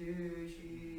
Jésus.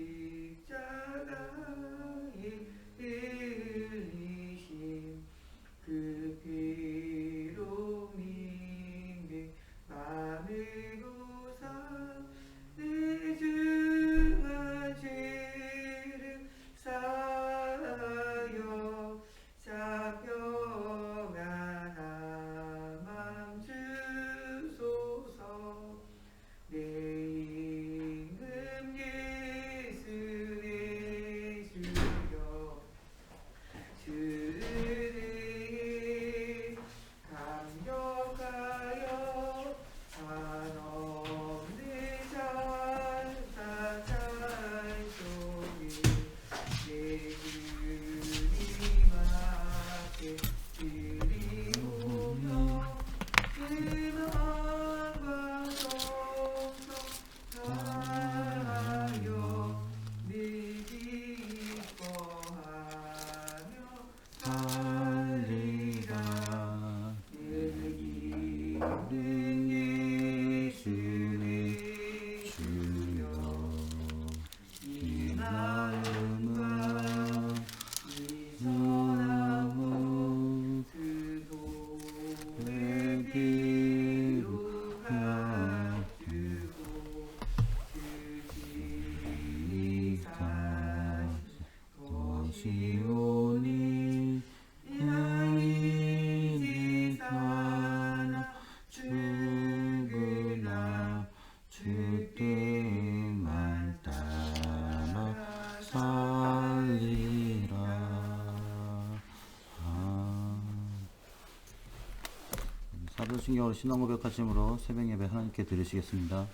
사도신경으로 신앙 고백하심으로 새벽 예배 하나님께 드리시겠습니다.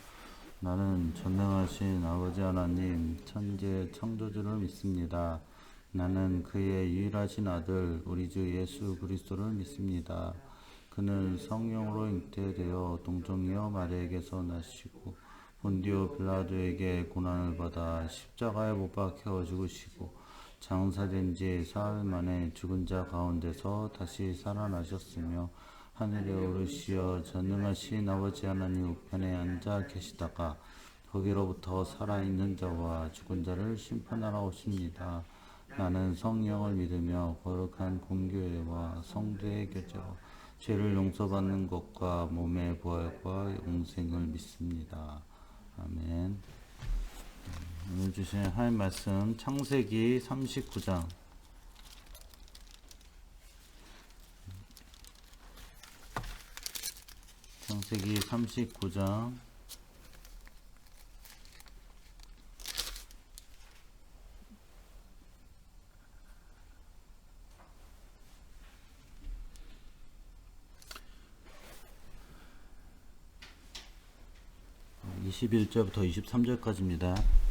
나는 전능하신 아버지 하나님 천재 창조주를 믿습니다. 나는 그의 유일하신 아들 우리 주 예수 그리스도를 믿습니다. 그는 성령으로 잉태되어 동정이어 마리에게서 나시고 본디오 빌라도에게 고난을 받아 십자가에 못 박혀 죽으시고 장사된 지 사흘 만에 죽은 자 가운데서 다시 살아나셨으며 하늘에 오르시어 전능하신 아버지 하나님 우편에 앉아 계시다가 거기로부터 살아있는 자와 죽은 자를 심판하러 오십니다. 나는 성령을 믿으며 거룩한 공교회와 성도의 교제와 죄를 용서받는 것과 몸의 부활과 영생을 믿습니다. 아멘. 오늘 주신 하나님 말씀 창세기 39장 창세기 39장 21절부터 23절까지입니다.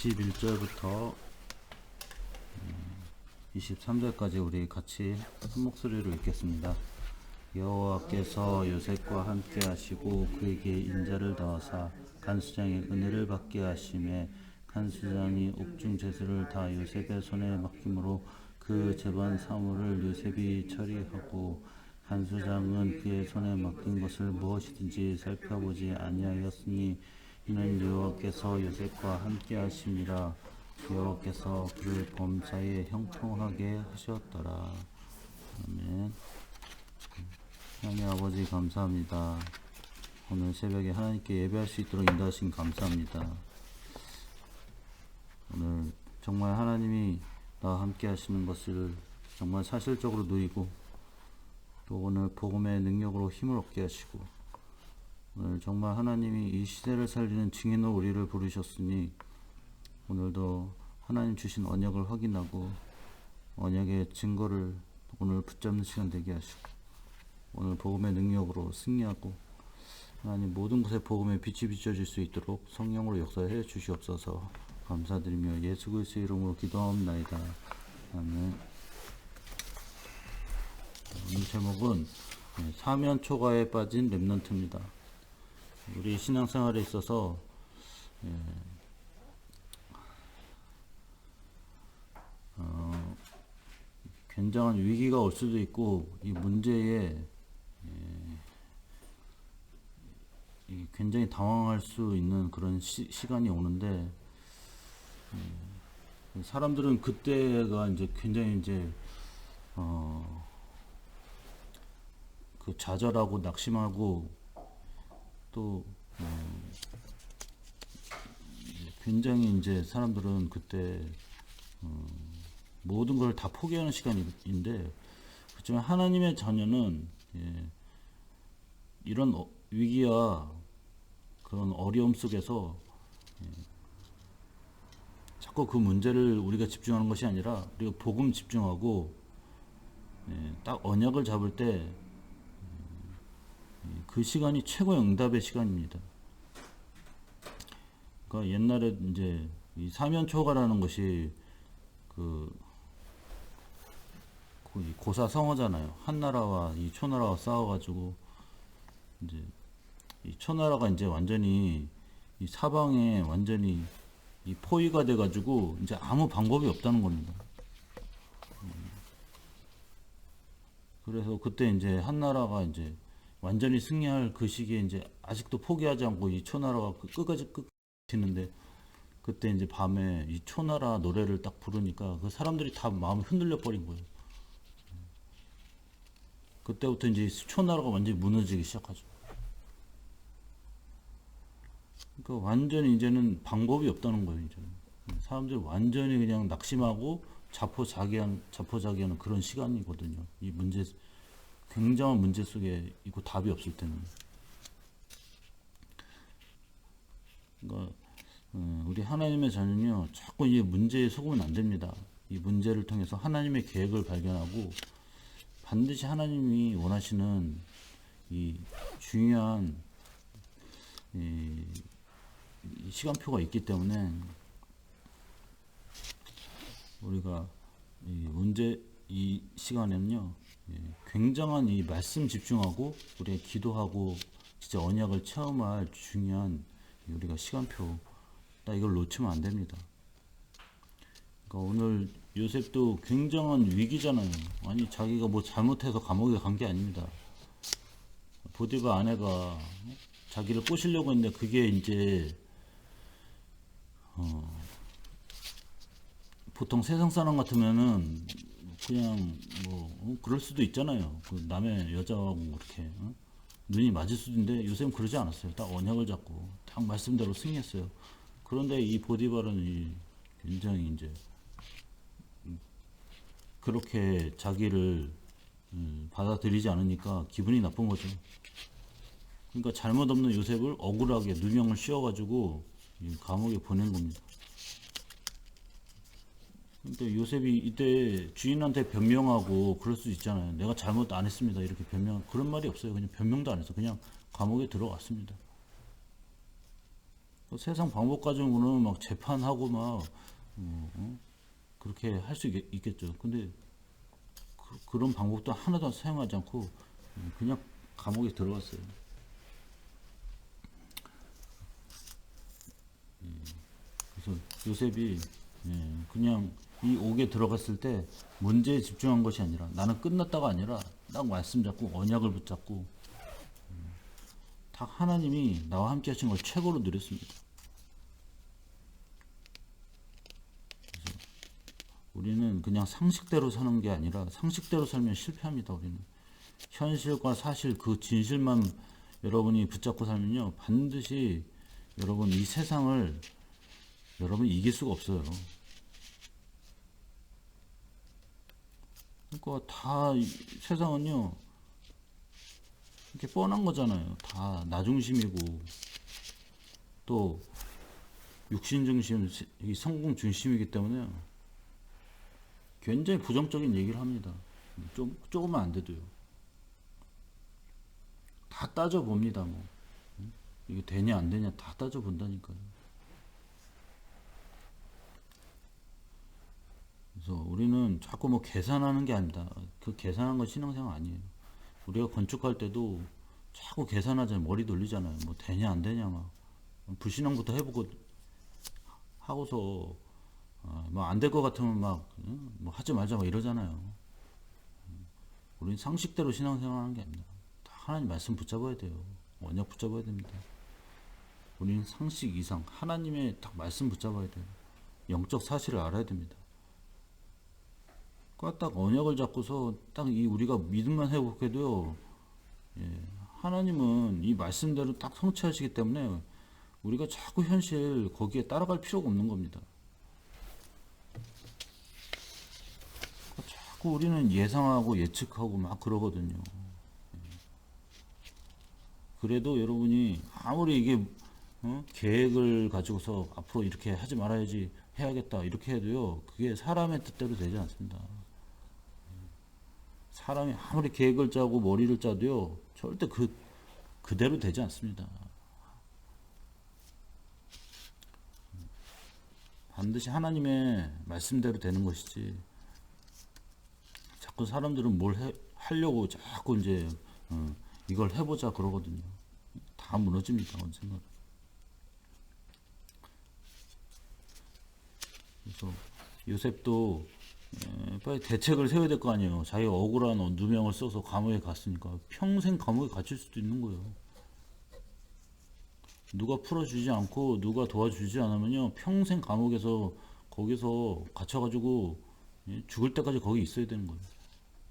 (21절부터) 23절까지 우리 같이 한 목소리로 읽겠습니다. 여호와께서 요셉과 함께 하시고 그에게 인자를 더하사 간수장의 은혜를 받게 하심에 간수장이 옥중 제수를 다 요셉의 손에 맡김으로 그 재반 사물을 요셉이 처리하고 간수장은 그의 손에 맡긴 것을 무엇이든지 살펴보지 아니하였으니 이는 여호와께서 요셉과 함께 하심이라 여호와께서 그를 범사에 형통하게 하셨더라 아멘. 하나님 아버지 감사합니다. 오늘 새벽에 하나님께 예배할 수 있도록 인도하신 감사합니다. 오늘 정말 하나님이 나와 함께 하시는 것을 정말 사실적으로 누리고 또 오늘 복음의 능력으로 힘을 얻게 하시고 오늘 정말 하나님이 이 시대를 살리는 증인으로 우리를 부르셨으니 오늘도 하나님 주신 언약을 확인하고 언약의 증거를 오늘 붙잡는 시간 되게 하시고 오늘 복음의 능력으로 승리하고 하나님 모든 곳에 복음의 빛이 비춰질 수 있도록 성령으로 역사해 주시옵소서. 감사드리며 예수 그리스도의 이름으로 기도하옵나이다. 아멘. 오늘 제목은 네, 사면 초가에 빠진 렘넌트입니다 우리 신앙생활에 있어서 예, 어, 굉장한 위기가 올 수도 있고 이 문제에 이 굉장히 당황할 수 있는 그런 시, 간이 오는데 음, 사람들은 그때가 이제 굉장히 이제 어, 그 좌절하고 낙심하고 또 음, 굉장히 이제 사람들은 그때 음, 모든 걸 다 포기하는 시간인데 그렇지만 하나님의 자녀는 예, 이런 어- 위기와 그런 어려움 속에서 예, 자꾸 그 문제를 우리가 집중하는 것이 아니라 우리가 복음 집중하고 예, 딱 언약을 잡을 때 그 시간이 최고의 응답의 시간입니다. 그러니까 옛날에 이제 이 사면초가라는 것이 그, 고사성어잖아요. 한나라와 이 초나라와 싸워가지고 이제 이 초나라가 이제 완전히 이 사방에 완전히 이 포위가 돼가지고 이제 아무 방법이 없다는 겁니다. 음. 그래서 그때 이제 한나라가 이제 완전히 승리할 그 시기에 이제 아직도 포기하지 않고 이 초나라가 그 끝까지 끝 버티는데 그때 이제 밤에 이 초나라 노래를 딱 부르니까 그 사람들이 다 마음이 흔들려 버린 거예요. 그때부터 이제 초나라가 완전히 무너지기 시작하죠. 그러니까 완전히 이제는 방법이 없다는 거예요. 이제는 사람들이 완전히 그냥 낙심하고 자포자기한 자포자기하는 그런 시간이거든요. 이 문제 굉장한 문제 속에 있고 답이 없을 때는. 그러니까 어, 우리 하나님의 자녀는요 자꾸 이 문제에 속으면 안 됩니다. 이 문제를 통해서 하나님의 계획을 발견하고 반드시 하나님이 원하시는 이 중요한 이, 이 시간표가 있기 때문에 우리가 이 문제 이 시간에는요 예, 굉장한 이 말씀 집중하고 우리가 기도하고 진짜 언약을 체험할 중요한 이 우리가 시간표 딱 이걸 놓치면 안 됩니다. 그러니까 오늘 요셉도 굉장한 위기잖아요. 아니 자기가 뭐 잘못해서 감옥에 간 게 아닙니다. 보디바 아내가 자기를 꼬시려고 했는데 그게 이제 어, 보통 세상 사람 같으면은 그냥 뭐 어, 그럴 수도 있잖아요. 그 남의 여자하고 그렇게 어? 눈이 맞을 수도 있는데 요새는 그러지 않았어요. 딱 언약을 잡고 딱 말씀대로 승리했어요. 그런데 이 보디발은 이 굉장히 이제 그렇게 자기를 음, 받아들이지 않으니까 기분이 나쁜 거죠. 그러니까 잘못 없는 요셉을 억울하게 누명을 씌워가지고 이 감옥에 보낸 겁니다. 근데 요셉이 이때 주인한테 변명하고 그럴 수 있잖아요. 내가 잘못 안 했습니다. 이렇게 변명 그런 말이 없어요. 그냥 변명도 안 했어. 그냥 감옥에 들어갔습니다. 그 세상 방법 가지고는 막 재판하고 막 어, 어? 그렇게 할 수 있겠죠. 근데 그, 런 방법도 하나도 사용하지 않고 음, 그냥 감옥에 들어갔어요. 음, 그래서 요셉이 예, 그냥 이 옥에 들어갔을 때 문제에 집중한 것이 아니라 나는 끝났다가 아니라 딱 말씀 잡고 언약을 붙잡고 음, 다 하나님이 나와 함께 하신 걸 최고로 누렸습니다. 그래서 우리는 그냥 상식대로 사는 게 아니라 상식대로 살면 실패합니다. 우리는 현실과 사실 그 진실만 여러분이 붙잡고 살면요 반드시 여러분 이 세상을 여러분 이길 수가 없어요. 그러니까 다이 세상은요 이렇게 뻔한 거잖아요. 다 나 중심이고 또 육신 중심, 이 성공 중심이기 때문에 굉장히 부정적인 얘기를 합니다. 좀 조금만 안 돼도요. 다 따져 봅니다. 뭐 응? 이게 되냐 안 되냐 다 따져 본다니까요. 그래서 우리는 자꾸 뭐 계산하는 게 아니다. 그 계산한 건 신앙생활 아니에요. 우리가 건축할 때도 자꾸 계산하잖아요. 머리 돌리잖아요. 뭐 되냐 안 되냐 막 불신앙부터 해보고 하고서 어, 뭐안 될 것 같으면 막 뭐 하지 말자 막 이러잖아요. 우리는 상식대로 신앙생활하는 게 아닙니다. 다 하나님 말씀 붙잡아야 돼요. 언약 붙잡아야 됩니다. 우리는 상식 이상 하나님의 딱 말씀 붙잡아야 돼요. 영적 사실을 알아야 됩니다. 딱 언약을 잡고서 딱 이 우리가 믿음만 회복해도요. 예, 하나님은 이 말씀대로 딱 성취하시기 때문에 우리가 자꾸 현실 거기에 따라갈 필요가 없는 겁니다. 그러니까 자꾸 우리는 예상하고 예측하고 막 그러거든요. 예. 그래도 여러분이 아무리 이게 어? 계획을 가지고서 앞으로 이렇게 하지 말아야지 해야겠다 이렇게 해도요 그게 사람의 뜻대로 되지 않습니다. 사람이 아무리 계획을 짜고 머리를 짜도요, 절대 그, 그대로 되지 않습니다. 반드시 하나님의 말씀대로 되는 것이지. 자꾸 사람들은 뭘 해, 하려고 자꾸 이제, 어, 이걸 해보자 그러거든요. 다 무너집니다, 언젠가. 그래서 요셉도 에, 빨리 대책을 세워야 될 거 아니에요. 자기 억울한 어, 누명을 써서 감옥에 갔으니까 평생 감옥에 갇힐 수도 있는 거예요. 누가 풀어주지 않고 누가 도와주지 않으면요 평생 감옥에서 거기서 갇혀가지고 예, 죽을 때까지 거기 있어야 되는 거예요.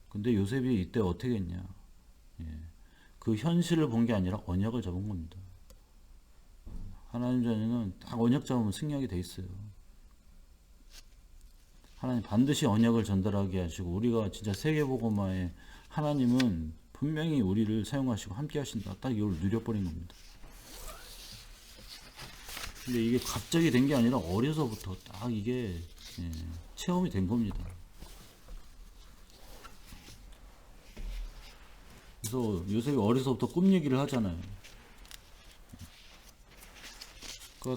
근데 요셉이 이때 어떻게 했냐? 예, 그 현실을 본 게 아니라 언약을 잡은 겁니다. 하나님 자녀는 딱 언약 잡으면 승리하게 돼 있어요. 하나님 반드시 언약을 전달하게 하시고 우리가 진짜 세계복음화에 하나님은 분명히 우리를 사용하시고 함께 하신다. 딱 이걸 누려버린 겁니다. 근데 이게 갑자기 된 게 아니라 어려서부터 딱 이게 예, 체험이 된 겁니다. 그래서 요셉이 어려서부터 꿈 얘기를 하잖아요. 그,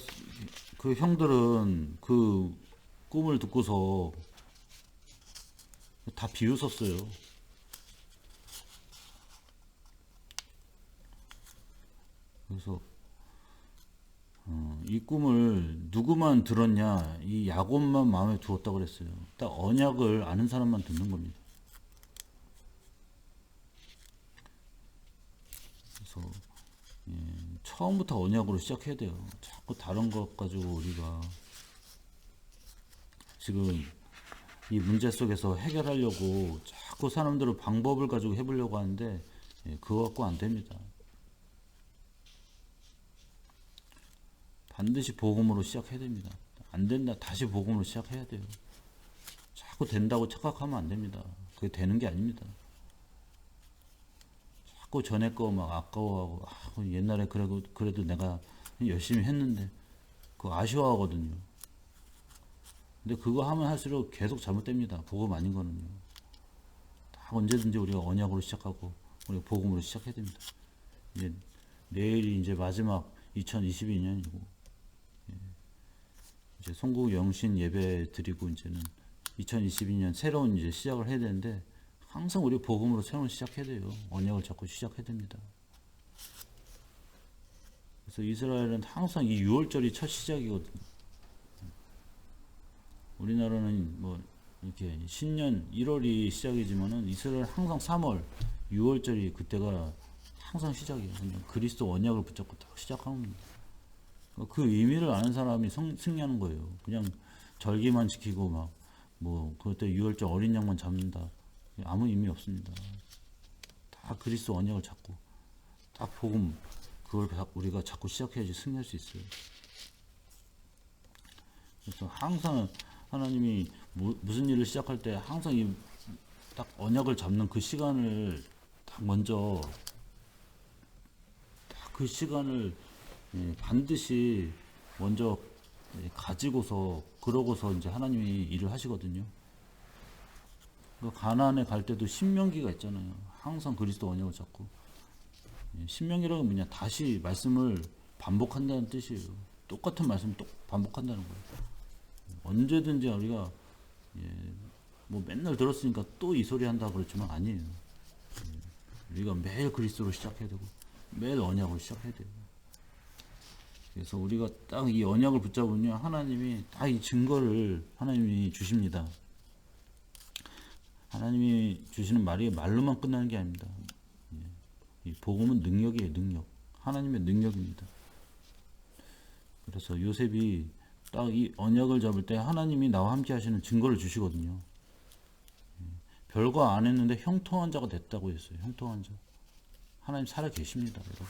그 형들은 그 꿈을 듣고서 다 비웃었어요. 그래서 어, 이 꿈을 누구만 들었냐? 이 야곱만 마음에 두었다고 그랬어요. 딱 언약을 아는 사람만 듣는 겁니다. 그래서 예, 처음부터 언약으로 시작해야 돼요. 자꾸 다른 것 가지고 우리가 지금 이 문제 속에서 해결하려고 자꾸 사람들은 방법을 가지고 해보려고 하는데 예, 그거 갖고 안 됩니다. 반드시 복음으로 시작해야 됩니다. 안 된다 다시 복음으로 시작해야 돼요. 자꾸 된다고 착각하면 안 됩니다. 그게 되는 게 아닙니다. 자꾸 전에 거 막 아까워하고 아, 옛날에 그래도 그래도 내가 열심히 했는데 그거 아쉬워하거든요. 근데 그거 하면 할수록 계속 잘못됩니다. 복음 아닌 거는요. 다 언제든지 우리가 언약으로 시작하고 우리가 복음으로 시작해야 됩니다. 이제 내일이 이제 마지막 2022년이고 이제 송국 영신 예배 드리고 이제는 2022년 새로운 이제 시작을 해야 되는데 항상 우리 복음으로 새로운 시작해야 돼요. 언약을 잡고 시작해야 됩니다. 그래서 이스라엘은 항상 이 6월절이 첫 시작이거든요. 우리나라는 뭐 이렇게 신년 1월이 시작이지만은 이스라엘 항상 3월, 6월절이 그때가 항상 시작이에요. 그리스도 언약을 붙잡고 딱 시작하는. 그 의미를 아는 사람이 성, 승리하는 거예요. 그냥 절기만 지키고 막 뭐 그때 6월절 어린 양만 잡는다. 아무 의미 없습니다. 다 그리스도 언약을 잡고 딱 복음 그걸 우리가 자꾸 시작해야지 승리할 수 있어요. 그래서 항상 하나님이 무, 무슨 일을 시작할 때 항상 이 딱 언약을 잡는 그 시간을 딱 먼저 딱 그 시간을 예, 반드시 먼저 예, 가지고서 그러고서 이제 하나님이 일을 하시거든요. 그 가나안에 갈 때도 신명기가 있잖아요. 항상 그리스도 언약을 잡고 예, 신명기라는 뭐냐 다시 말씀을 반복한다는 뜻이에요. 똑같은 말씀 또 반복한다는 거예요. 언제든지 우리가 예, 뭐 맨날 들었으니까 또 이 소리 한다 그랬지만 아니에요. 예, 우리가 매일 그리스도로 시작해야 되고 매일 언약으로 시작해야 돼요. 그래서 우리가 딱 이 언약을 붙잡으면 하나님이 딱이 증거를 하나님이 주십니다. 하나님이 주시는 말이 말로만 끝나는 게 아닙니다. 예, 이 복음은 능력이에요, 능력. 하나님의 능력입니다. 그래서 요셉이 딱 이 언약을 잡을 때 하나님이 나와 함께 하시는 증거를 주시거든요. 예, 별거 안 했는데 형통한 자가 됐다고 했어요. 형통한 자. 하나님 살아 계십니다, 여러분.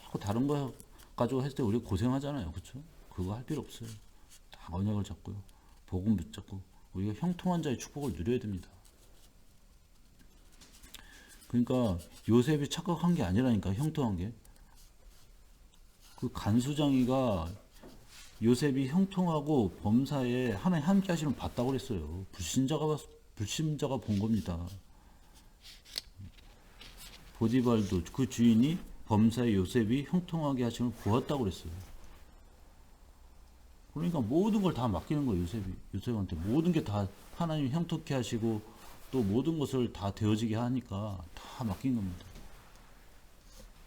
자꾸 다른 거 가지고 했을 때 우리 고생하잖아요. 그렇죠? 그거 할 필요 없어요. 다 언약을 잡고요. 복음 붙잡고 우리가 형통한 자의 축복을 누려야 됩니다. 그러니까 요셉이 착각한 게 아니라니까 형통한 게. 그 간수장이가 요셉이 형통하고 범사에 하나님 함께 하시는 봤다고 그랬어요. 불신자가 불신자가 본 겁니다. 보디발도 그 주인이 범사의 요셉이 형통하게 하심을 보았다고 그랬어요. 그러니까 모든 걸 다 맡기는 거예요, 요셉이. 요셉한테. 모든 게 다 하나님 형통케 하시고 또 모든 것을 다 되어지게 하니까 다 맡긴 겁니다.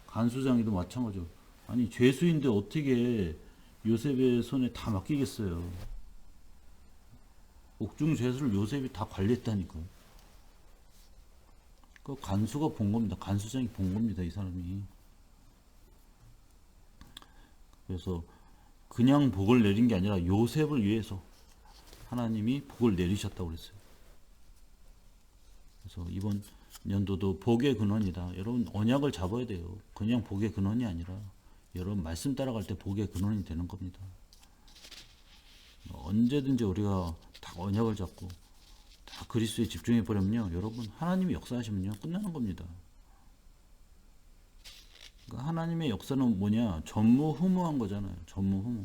간수장이도 마찬가지로. 아니, 죄수인데 어떻게 요셉의 손에 다 맡기겠어요. 옥중 죄수를 요셉이 다 관리했다니까요. 그 간수가 본 겁니다. 간수장이 본 겁니다. 이 사람이. 그래서 그냥 복을 내린 게 아니라 요셉을 위해서 하나님이 복을 내리셨다고 그랬어요. 그래서 이번 연도도 복의 근원이다. 여러분 언약을 잡아야 돼요. 그냥 복의 근원이 아니라 여러분 말씀 따라갈 때 복의 근원이 되는 겁니다. 언제든지 우리가 다 언약을 잡고 다 그리스도에 집중해 버리면요, 여러분 하나님이 역사하시면요 끝나는 겁니다. 그러니까 하나님의 역사는 뭐냐? 전무후무한 거잖아요. 전무후무.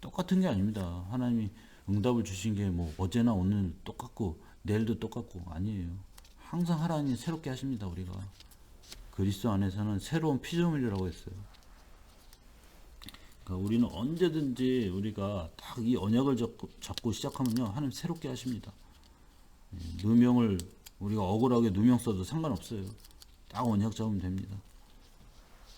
똑같은 게 아닙니다. 하나님이 응답을 주신 게 뭐 어제나 오늘 똑같고 내일도 똑같고 아니에요. 항상 하나님 새롭게 하십니다. 우리가 그리스도 안에서는 새로운 피조물이라고 했어요. 그러니까 우리는 언제든지 우리가 딱 이 언약을 잡고, 잡고 시작하면요 하나님 새롭게 하십니다. 예, 누명을 우리가 억울하게 누명 써도 상관없어요. 딱 언약 잡으면 됩니다.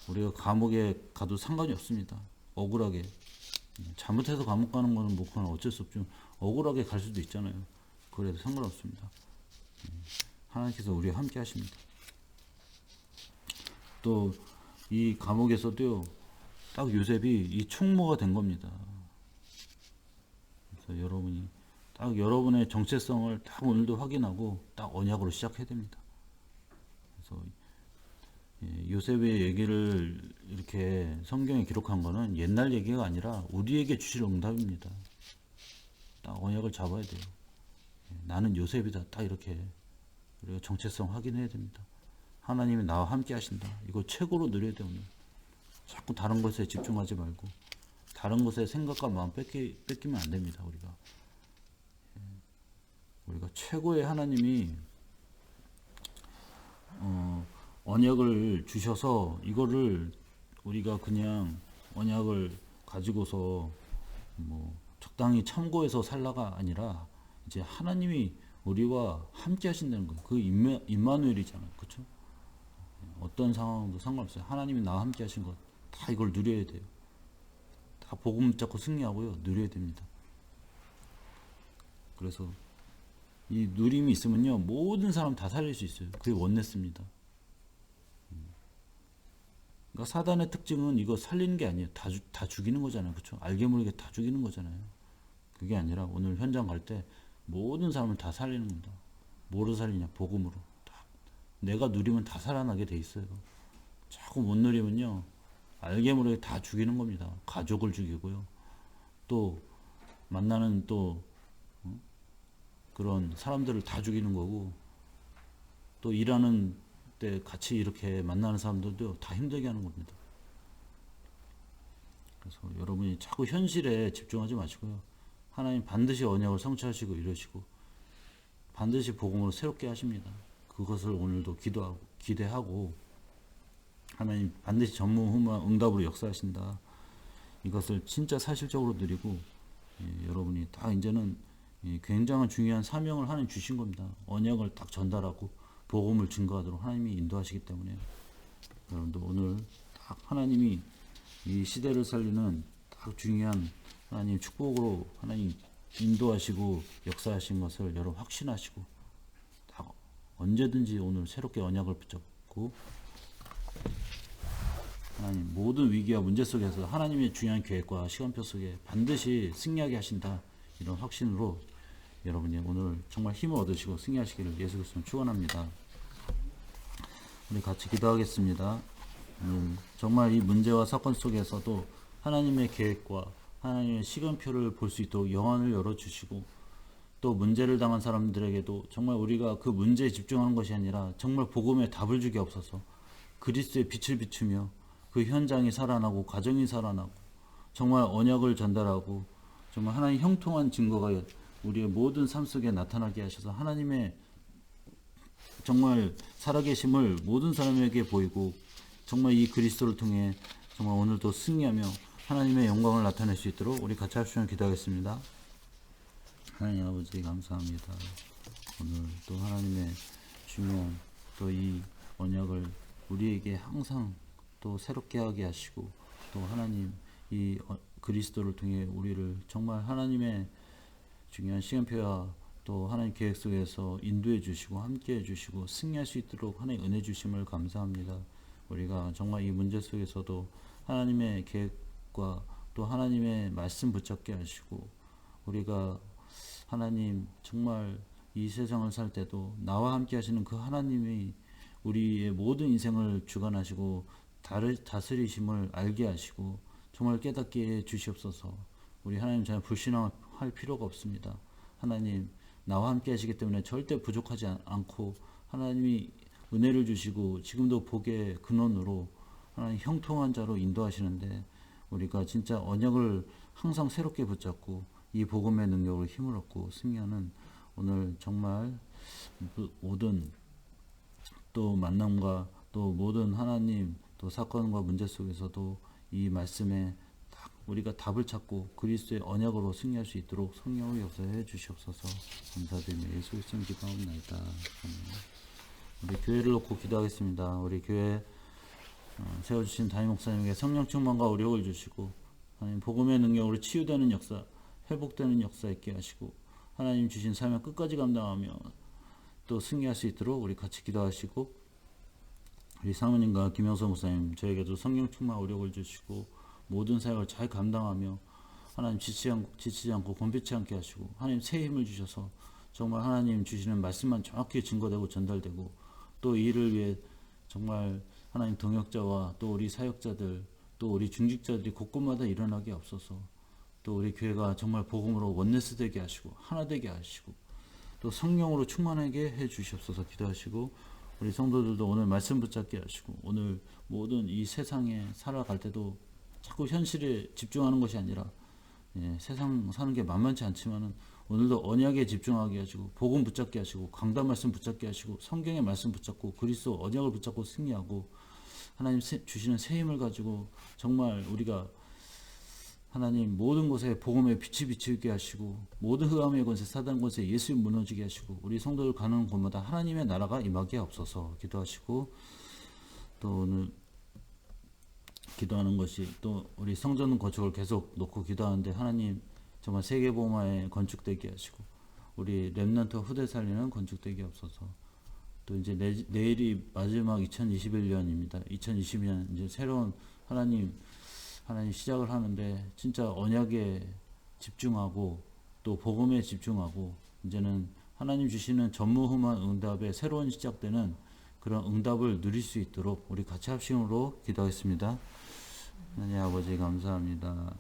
우리가 감옥에 가도 상관이 없습니다. 억울하게 예, 잘못해서 감옥 가는 거는 뭐 그건 어쩔 수 없죠. 억울하게 갈 수도 있잖아요. 그래도 상관없습니다. 예, 하나님께서 우리와 함께 하십니다. 또 이 감옥에서도요. 딱 요셉이 이 총무가 된 겁니다. 그래서 여러분이 딱 여러분의 정체성을 딱 오늘도 확인하고 딱 언약으로 시작해야 됩니다. 그래서 예, 요셉의 얘기를 이렇게 성경에 기록한 거는 옛날 얘기가 아니라 우리에게 주실 응답입니다. 딱 언약을 잡아야 돼요. 예, 나는 요셉이다. 딱 이렇게 우리가 정체성 확인해야 됩니다. 하나님이 나와 함께 하신다. 이거 최고로 누려야 돼요. 오늘. 자꾸 다른 것에 집중하지 말고 다른 것에 생각과 마음 뺏기, 뺏기면 안 됩니다. 우리가 예. 우리가 최고의 하나님이 어, 언약을 주셔서 이거를 우리가 그냥 언약을 가지고서 뭐 적당히 참고해서 살라가 아니라 이제 하나님이 우리와 함께 하신다는 거예요. 그 임마, 임마누엘이잖아요. 그렇죠? 어떤 상황도 상관없어요. 하나님이 나와 함께 하신 것 다 이걸 누려야 돼요. 다 복음 잡고 승리하고요. 누려야 됩니다. 그래서 이 누림이 있으면요. 모든 사람 다 살릴 수 있어요. 그게 원냈습니다. 그러니까 사단의 특징은 이거 살리는 게 아니에요. 다, 주, 다 죽이는 거잖아요. 그렇죠? 알게 모르게 다 죽이는 거잖아요. 그게 아니라 오늘 현장 갈 때 모든 사람을 다 살리는 겁니다. 뭐로 살리냐? 복음으로. 다. 내가 누리면 다 살아나게 돼 있어요. 자꾸 못 누리면요. 알게 모르게 다 죽이는 겁니다. 가족을 죽이고요. 또 만나는 또 어? 그런 사람들을 다 죽이는 거고 또 일하는 때 같이 이렇게 만나는 사람들도 다 힘들게 하는 겁니다. 그래서 여러분이 자꾸 현실에 집중하지 마시고요. 하나님 반드시 언약을 성취하시고 이러시고 반드시 복음으로 새롭게 하십니다. 그것을 오늘도 기도하고 기대하고 하나님 반드시 전무후무한 응답으로 역사하신다. 이것을 진짜 사실적으로 드리고 예, 여러분이 딱 이제는 예, 굉장한 중요한 사명을 하나님 주신 겁니다. 언약을 딱 전달하고 복음을 증거하도록 하나님이 인도하시기 때문에 여러분도 오늘 딱 하나님이 이 시대를 살리는 딱 중요한 하나님 축복으로 하나님 인도하시고 역사하신 것을 여러분 확신하시고 딱 언제든지 오늘 새롭게 언약을 붙잡고 하나님 모든 위기와 문제 속에서 하나님의 중요한 계획과 시간표 속에 반드시 승리하게 하신다 이런 확신으로 여러분이 오늘 정말 힘을 얻으시고 승리하시기를 예수 그리스도 축원합니다. 우리 같이 기도하겠습니다. 음, 정말 이 문제와 사건 속에서도 하나님의 계획과 하나님의 시간표를 볼 수 있도록 영안을 열어주시고 또 문제를 당한 사람들에게도 정말 우리가 그 문제에 집중하는 것이 아니라 정말 복음에 답을 주게 없어서 그리스도의 빛을 비추며 그 현장이 살아나고 가정이 살아나고 정말 언약을 전달하고 정말 하나님 형통한 증거가 우리의 모든 삶 속에 나타나게 하셔서 하나님의 정말 살아계심을 모든 사람에게 보이고 정말 이 그리스도를 통해 정말 오늘도 승리하며 하나님의 영광을 나타낼 수 있도록 우리 같이 합시면 기도하겠습니다. 하나님 아버지 감사합니다. 오늘 또 하나님의 중요한 또 이 언약을 우리에게 항상 또 새롭게 하게 하시고 또 하나님 이 어, 그리스도를 통해 우리를 정말 하나님의 중요한 시간표와 또 하나님 계획 속에서 인도해 주시고 함께 해 주시고 승리할 수 있도록 하나님 은혜 주심을 감사합니다. 우리가 정말 이 문제 속에서도 하나님의 계획과 또 하나님의 말씀 붙잡게 하시고 우리가 하나님 정말 이 세상을 살 때도 나와 함께 하시는 그 하나님이 우리의 모든 인생을 주관하시고 다스리심을 알게 하시고 정말 깨닫게 해 주시옵소서. 우리 하나님 전혀 불신할 필요가 없습니다. 하나님 나와 함께 하시기 때문에 절대 부족하지 않고 하나님이 은혜를 주시고 지금도 복의 근원으로 하나님 형통한 자로 인도하시는데 우리가 진짜 언약을 항상 새롭게 붙잡고 이 복음의 능력으로 힘을 얻고 승리하는 오늘 정말 모- 모든 또 만남과 또 모든 하나님 또 사건과 문제 속에서도 이 말씀에 딱 우리가 답을 찾고 그리스도의 언약으로 승리할 수 있도록 성령을 역사해 주시옵소서. 감사드리며 예수 그리스도 기도하옵나이다. 우리 교회를 놓고 기도하겠습니다. 우리 교회 어, 세워주신 담임 목사님에게 성령 충만과 의력을 주시고 하나님 복음의 능력으로 치유되는 역사 회복되는 역사 있게 하시고 하나님 주신 사명 끝까지 감당하며 또 승리할 수 있도록 우리 같이 기도하시고 우리 사모님과 김영선 목사님 저에게도 성령 충만 의력을 주시고 모든 사역을 잘 감당하며 하나님 지치지 않고, 지치지 않고 곤비치 않게 하시고 하나님 새 힘을 주셔서 정말 하나님 주시는 말씀만 정확히 증거되고 전달되고 또이 일을 위해 정말 하나님 동역자와 또 우리 사역자들 또 우리 중직자들이 곳곳마다 일어나게 없어서 또 우리 교회가 정말 복음으로 원네스 되게 하시고 하나 되게 하시고 또 성령으로 충만하게 해 주시옵소서 기도하시고 우리 성도들도 오늘 말씀 붙잡게 하시고 오늘 모든 이 세상에 살아갈 때도 자꾸 현실에 집중하는 것이 아니라 예, 세상 사는 게 만만치 않지만은 오늘도 언약에 집중하게 하시고 복음 붙잡게 하시고 강단 말씀 붙잡게 하시고 성경의 말씀 붙잡고 그리스도 언약을 붙잡고 승리하고 하나님 새- 주시는 새 힘을 가지고 정말 우리가 하나님 모든 곳에 복음의 빛이 비치게 하시고 모든 흑암의 권세 사단 권세 예수님 무너지게 하시고 우리 성도들 가는 곳마다 하나님의 나라가 임하게 없어서 기도하시고 또 오늘 기도하는 것이 또 우리 성전 건축을 계속 놓고 기도하는데 하나님 정말 세계 복음화에 건축되게 하시고 우리 렘넌트 후대 살리는 건축되게 없어서 또 이제 내, 내일이 마지막 2021년입니다. 2020년 이제 새로운 하나님 하나님 시작을 하는데 진짜 언약에 집중하고 또 복음에 집중하고 이제는 하나님 주시는 전무후무한 응답에 새로운 시작되는 그런 응답을 누릴 수 있도록 우리 같이 합심으로 기도하겠습니다. 하나님 아버지 감사합니다.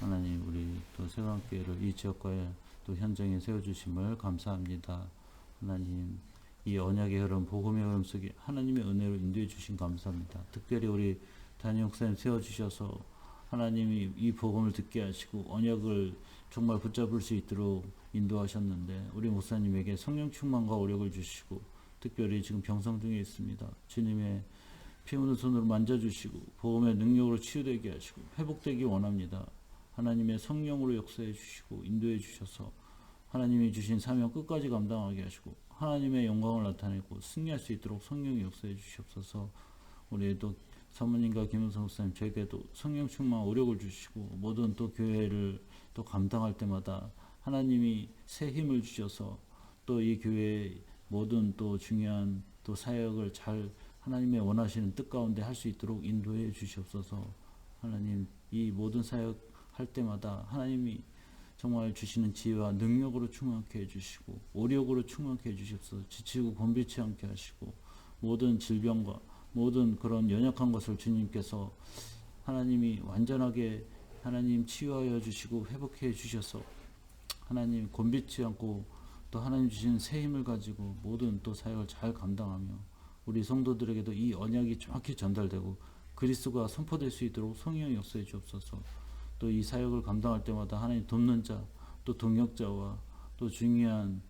하나님 우리 또 새로운교회를 이 지역과에 또 현장에 세워주심을 감사합니다. 하나님 이 언약의 흐름, 복음의 흐름 속에 하나님의 은혜로 인도해 주신 감사합니다. 특별히 우리 단임 목사님 세워주셔서 하나님이 이 복음을 듣게 하시고 언약을 정말 붙잡을 수 있도록 인도하셨는데 우리 목사님에게 성령 충만과 오력을 주시고 특별히 지금 병상 중에 있습니다. 주님의 피 묻은 손으로 만져주시고 복음의 능력으로 치유되게 하시고 회복되기 원합니다. 하나님의 성령으로 역사해 주시고 인도해 주셔서 하나님이 주신 사명 끝까지 감당하게 하시고 하나님의 영광을 나타내고 승리할 수 있도록 성령이 역사해 주시옵소서 우리 또 사모님과 김은성 목사님 저에게도 성령 충만 오력을 주시고 모든 또 교회를 또 감당할 때마다 하나님이 새 힘을 주셔서 또 이 교회의 모든 또 중요한 또 사역을 잘 하나님의 원하시는 뜻 가운데 할 수 있도록 인도해 주시옵소서. 하나님 이 모든 사역 할 때마다 하나님이 정말 주시는 지혜와 능력으로 충만케 해주시고 오력으로 충만케 해주시옵소서. 지치고 곤비치 않게 하시고 모든 질병과 모든 그런 연약한 것을 주님께서 하나님이 완전하게 하나님 치유하여 주시고 회복해 주셔서 하나님 곤비치 않고 또 하나님 주신 새 힘을 가지고 모든 또 사역을 잘 감당하며 우리 성도들에게도 이 언약이 정확히 전달되고 그리스도가 선포될 수 있도록 성령이 역사해 주옵소서. 또 이 사역을 감당할 때마다 하나님 돕는 자, 또 동역자와 또 중요한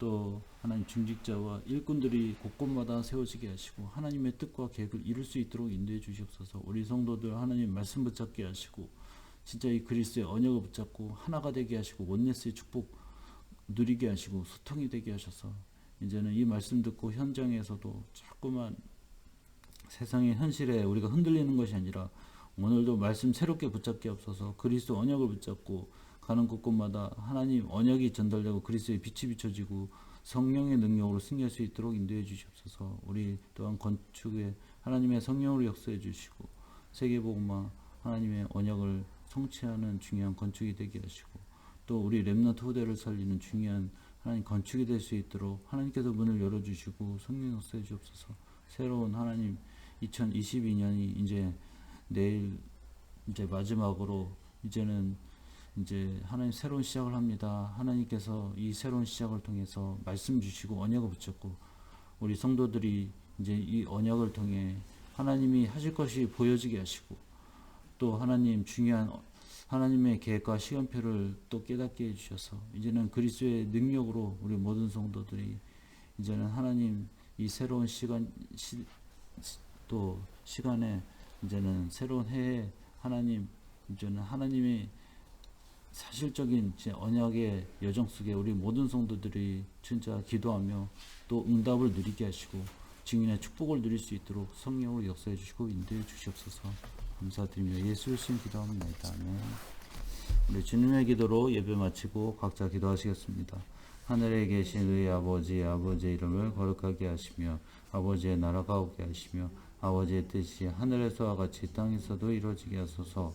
또 하나님 중직자와 일꾼들이 곳곳마다 세워지게 하시고 하나님의 뜻과 계획을 이룰 수 있도록 인도해 주시옵소서. 우리 성도들 하나님 말씀 붙잡게 하시고 진짜 이 그리스도의 언약을 붙잡고 하나가 되게 하시고 원네스의 축복 누리게 하시고 소통이 되게 하셔서 이제는 이 말씀 듣고 현장에서도 자꾸만 세상의 현실에 우리가 흔들리는 것이 아니라 오늘도 말씀 새롭게 붙잡게 없어서 그리스도 언약을 붙잡고 가는 곳곳마다 하나님 언약이 전달되고 그리스도의 빛이 비춰지고 성령의 능력으로 승리할 수 있도록 인도해 주시옵소서. 우리 또한 건축에 하나님의 성령으로 역사해 주시고 세계복음화 하나님의 언약을 성취하는 중요한 건축이 되게 하시고 또 우리 렘넌트 후대를 살리는 중요한 하나님 건축이 될 수 있도록 하나님께서 문을 열어주시고 성령 역사해 주옵소서. 새로운 하나님 2022년이 이제 내일 이제 마지막으로 이제는 이제 하나님 새로운 시작을 합니다. 하나님께서 이 새로운 시작을 통해서 말씀 주시고 언약을 붙였고 우리 성도들이 이제 이 언약을 통해 하나님이 하실 것이 보여지게 하시고 또 하나님 중요한 하나님의 계획과 시간표를 또 깨닫게 해주셔서 이제는 그리스도의 능력으로 우리 모든 성도들이 이제는 하나님 이 새로운 시간 시, 시- 또 시간에 이제는 새로운 해에 하나님 이제는 하나님의 사실적인 제 언약의 여정 속에 우리 모든 성도들이 진짜 기도하며 또 응답을 누리게 하시고 증인의 축복을 누릴 수 있도록 성령으로 역사해 주시고 인도해 주시옵소서 감사드리며 예수 님 기도합니다. 아멘. 우리 주님의 기도로 예배 마치고 각자 기도하시겠습니다. 하늘에 계신 우리 아버지 아버지의 이름을 거룩하게 하시며 아버지의 나라가 오게 하시며 아버지의 뜻이 하늘에서와 같이 땅에서도 이루어지게 하소서